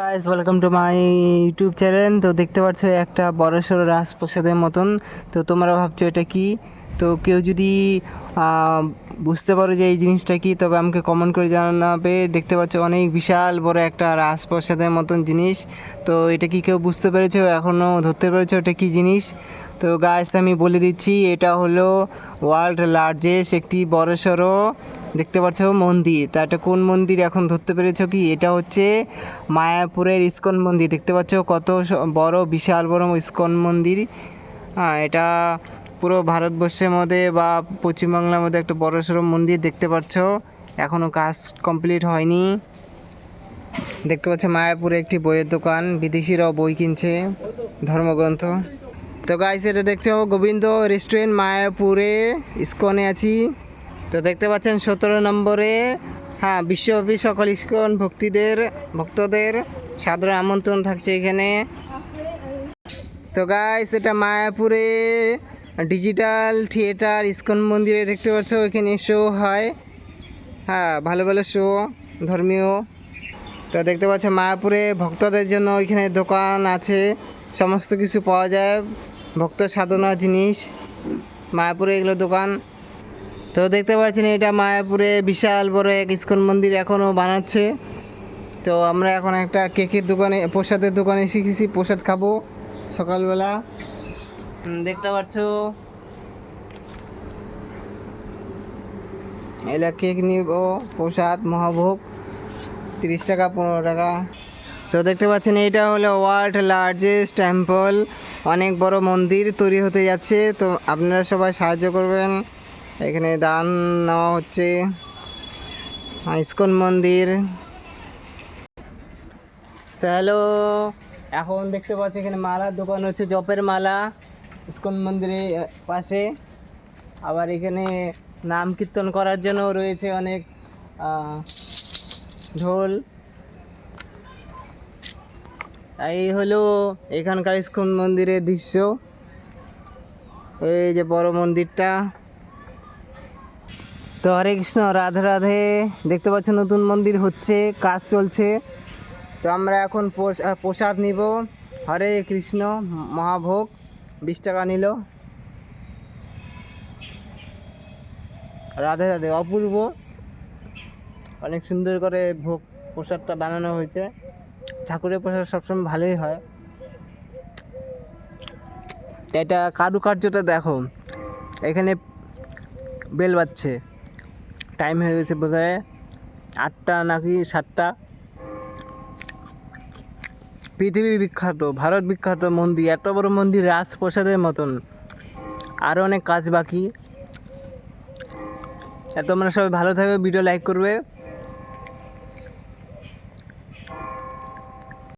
Guys welcome to my YouTube channel তো দেখতে পাচ্ছ, একটা বড় সড়ো রাজপ্রসাদের মতন। তো তোমরা ভাবছ এটা কি? তো কেউ যদি বুঝতে পারো যে এই জিনিসটা কি, তবে আমাকে কমেন্ট করে জানাবে। দেখতে পাচ্ছ, অনেক বিশাল বড় একটা রাজপ্রসাদের মতন জিনিস। তো এটা কি কেউ বুঝতে পেরেছ? এখনও ধরতে পেরেছ এটা কি জিনিস? তো গাইস আমি বলে দিচ্ছি, এটা হলো ওয়ার্ল্ড লার্জেস্ট একটি বড় সড়ো দেখতে পাচ্ছ মন্দির। তা এটা কোন মন্দির এখন ধরতে পেরেছ কি? এটা হচ্ছে মায়াপুরের ইস্কন মন্দির। দেখতে পাচ্ছ কত বড়, বিশাল, বড় ইস্কন মন্দির। হ্যাঁ এটা পুরো ভারতবর্ষের মধ্যে বা পশ্চিমবাংলার মধ্যে একটা বড় সড়ো মন্দির দেখতে পাচ্ছ। এখনও কাজ কমপ্লিট হয়নি। দেখতে পাচ্ছ মায়াপুরে একটি বইয়ের দোকান। বিদেশিরাও বই কিনছে। ধর্মগ্রন্থ। তো গাইস এটা দেখছ গোবিন্দ রেস্টুরেন্ট মায়াপুরে। ইস্কনে আছি। তো দেখতে পাচ্ছেন সতেরো নম্বরে হ্যাঁ বিশ্বব্যাপী সকল ইস্কন ভক্তিদের, ভক্তদের সাধারণ আমন্ত্রণ থাকছে এখানে। তো গাইস এটা মায়াপুরে ডিজিটাল থিয়েটার ইস্কন মন্দিরে দেখতে পাচ্ছ এখানে শো হয়। হ্যাঁ ভালো ভালো শো ধর্মীয়। তো দেখতে পাচ্ছ, মায়াপুরে ভক্তদের জন্য ওইখানে দোকান আছে। সমস্ত কিছু পাওয়া যায়, ভক্ত সাধনা জিনিস। মায়াপুরে এগুলো দোকান তো দেখতে পাচ্ছেন এটা মায়াপুরে বিশাল বড় এক ইস্কন মন্দির এখনও বানাচ্ছে। তো আমরা এখন একটা কেকের দোকানে, প্রসাদের দোকানে শিখেছি, প্রসাদ খাব সকালবেলা। দেখতে পাচ্ছ? এলা কেক নিব, প্রসাদ, মহাভোগ, তিরিশ টাকা, পনেরো টাকা। তো দেখতে পাচ্ছেন, এটা হলো ওয়ার্ল্ড লার্জেস্ট টেম্পল। অনেক বড় মন্দির তৈরি হতে যাচ্ছে, তো আপনারা সবাই সাহায্য করবেন। এখানে দান নেওয়া হচ্ছে। ইস্কন মন্দির। হ্যালো, এখন দেখতে পাচ্ছি এখানে মালার দোকান হচ্ছে, জপের মালা ইস্কন মন্দিরের পাশে। আবার এখানে নাম কীর্তন করার জন্য রয়েছে অনেক ঢোল। এই হলো এখানকার ইস্কন মন্দিরের দৃশ্য। এই যে বড় মন্দিরটা। তো হরে কৃষ্ণ, রাধে রাধে। দেখতে পাচ্ছেন নতুন মন্দির হচ্ছে, কাজ চলছে। তো আমরা এখন প্রস- প্রসাদ নিব। হরে কৃষ্ণ, মহাভোগ, বিশ টাকা নিল। রাধে রাধে, অপূর্ব। অনেক সুন্দর করে ভোগ প্রসাদটা বানানো হয়েছে। ঠাকুরের প্রসাদ সবসময় ভালোই হয়। এটা কারুকার্যটা দেখো। এখানে বেল বাজছে। টাইম হয়ে গেছে বোধ হয় আটটা নাকি সাতটা। পৃথিবী বিখ্যাত, ভারত বিখ্যাত মন্দির, এত বড় মন্দির রাজপ্রসাদের মতন। আরও অনেক কাজ বাকি। এত তোমরা সবাই ভালো থাকবে ভিডিও লাইক করবে।